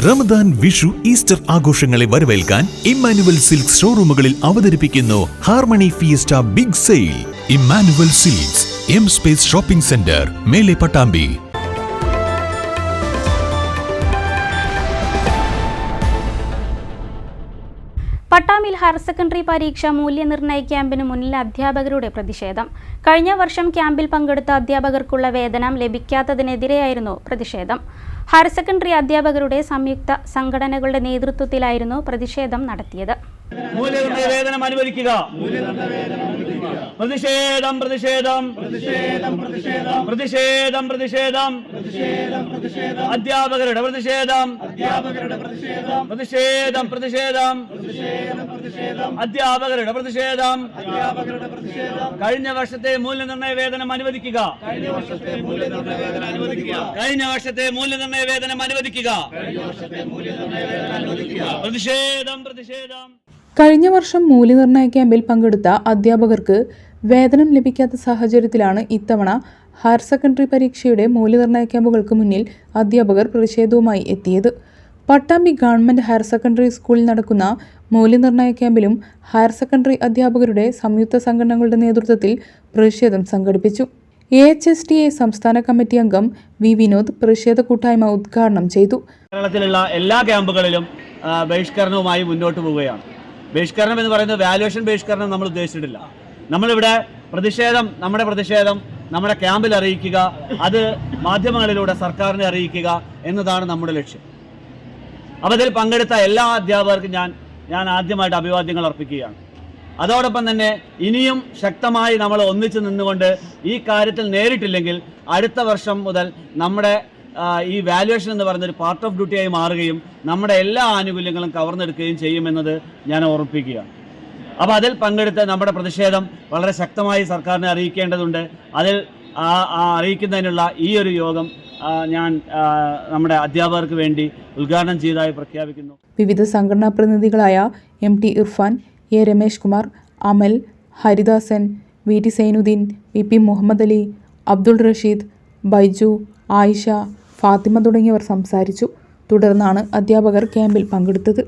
Ramadan Vishu Easter ആഘോഷങ്ങളെ വരവേൽക്കാൻ Emmanuel Silks ഷോറൂമുകളിൽ അവതരിപ്പിക്കുന്നു harmony fiesta big sale. Emmanuel Silks M space shopping centre Mele Pattambi. പട്ടാമ്പിൽ higher secondary പരീക്ഷ മൂല്യനിർണയ ക്യാമ്പിന് മുന്നിൽ അധ്യാപകരുടെ പ്രതിഷേധം. കഴിഞ്ഞ വർഷം ക്യാമ്പിൽ പങ്കെടുത്ത അധ്യാപകർക്കുള്ള വേതനം ലഭിക്കാത്തതിനെതിരെയായിരുന്നു പ്രതിഷേധം. ഹയർ സെക്കൻഡറി അധ്യാപകരുടെ സംയുക്ത സംഘടനകളുടെ നേതൃത്വത്തിലായിരുന്നു പ്രതിഷേധം നടത്തിയത്. അനുവദിക്കുക. പ്രതിഷേധം പ്രതിഷേധം. പ്രതിഷേധം പ്രതിഷേധം. അധ്യാപകരുടെ പ്രതിഷേധം. പ്രതിഷേധം. പ്രതിഷേധം അധ്യാപകരുടെ പ്രതിഷേധം. കഴിഞ്ഞ വർഷത്തെ മൂല്യനിർണയ വേതനം അനുവദിക്കുക. കഴിഞ്ഞ വർഷത്തെ മൂല്യനിർണയ വേതനം അനുവദിക്കുക. പ്രതിഷേധം പ്രതിഷേധം. കഴിഞ്ഞ വർഷം മൂല്യനിർണയ ക്യാമ്പിൽ പങ്കെടുത്ത അധ്യാപകർക്ക് വേതനം ലഭിക്കാത്ത സാഹചര്യത്തിലാണ് ഇത്തവണ ഹയർ സെക്കൻഡറി പരീക്ഷയുടെ മൂല്യനിർണയ ക്യാമ്പുകൾക്ക് മുന്നിൽ അധ്യാപകർ പ്രതിഷേധവുമായി എത്തിയത്. പട്ടാമ്പി ഗവൺമെന്റ് ഹയർ സെക്കൻഡറി സ്കൂളിൽ നടക്കുന്ന മൂല്യനിർണയ ക്യാമ്പിലും ഹയർ സെക്കൻഡറി അധ്യാപകരുടെ സംയുക്ത സംഘടനകളുടെ നേതൃത്വത്തിൽ പ്രതിഷേധം സംഘടിപ്പിച്ചു. A H S T A സംസ്ഥാന കമ്മിറ്റി അംഗം വി വിനോദ് പ്രതിഷേധ കൂട്ടായ്മ ഉദ്ഘാടനം ചെയ്തു. കേരളത്തിലുള്ള എല്ലാ ക്യാമ്പുകളിലും ബഹിഷ്കരണവുമായി മുന്നോട്ട് പോവുകയാണ്. ബഹിഷ്കരണം എന്ന് പറയുന്നത് വാല്യുവേഷൻ ബഹിഷ്കരണം നമ്മൾ ഉദ്ദേശിച്ചിട്ടില്ല. നമ്മളിവിടെ പ്രതിഷേധം നമ്മുടെ പ്രതിഷേധം നമ്മുടെ ക്യാമ്പിൽ അറിയിക്കുക അത് മാധ്യമങ്ങളിലൂടെ സർക്കാരിനെ അറിയിക്കുക എന്നതാണ് നമ്മുടെ ലക്ഷ്യം. അതിൽ പങ്കെടുത്ത എല്ലാ അധ്യാപകർക്കും ഞാൻ ഞാൻ ആദ്യമായിട്ട് അഭിവാദ്യങ്ങൾ അർപ്പിക്കുകയാണ്. അതോടൊപ്പം തന്നെ ഇനിയും ശക്തമായി നമ്മൾ ഒന്നിച്ചു നിന്നുകൊണ്ട് ഈ കാര്യത്തിൽ നേരിട്ടില്ലെങ്കിൽ അടുത്ത വർഷം മുതൽ നമ്മുടെ ഈ വാല്യുവേഷൻ എന്ന് പറയുന്നൊരു പാർട്ട് ഓഫ് ഡ്യൂട്ടിയായി മാറുകയും നമ്മുടെ എല്ലാ ആനുകൂല്യങ്ങളും കവർന്നെടുക്കുകയും ചെയ്യുമെന്നത് ഞാൻ ഓർമ്മിപ്പിക്കുകയാണ്. അപ്പോൾ അതിൽ പങ്കെടുത്ത് നമ്മുടെ പ്രതിഷേധം വളരെ ശക്തമായി സർക്കാരിനെ അറിയിക്കേണ്ടതുണ്ട്. അതിൽ അറിയിക്കുന്നതിനുള്ള ഈ ഒരു യോഗം ഞാൻ നമ്മുടെ അധ്യാപകർക്ക് വേണ്ടി ഉദ്ഘാടനം ചെയ്തതായി പ്രഖ്യാപിക്കുന്നു. വിവിധ സംഘടനാ പ്രതിനിധികളായ M T Irfan A Ramesh Kumar Amal Haridasan V T Sainuddin V P Muhammad Ali Abdul Rasheed Baiju Ayisha Fathima തുടങ്ങിയവർ സംസാരിച്ചു. തുടർന്നാണ് അധ്യാപകർ ക്യാമ്പിൽ പങ്കെടുത്തത്.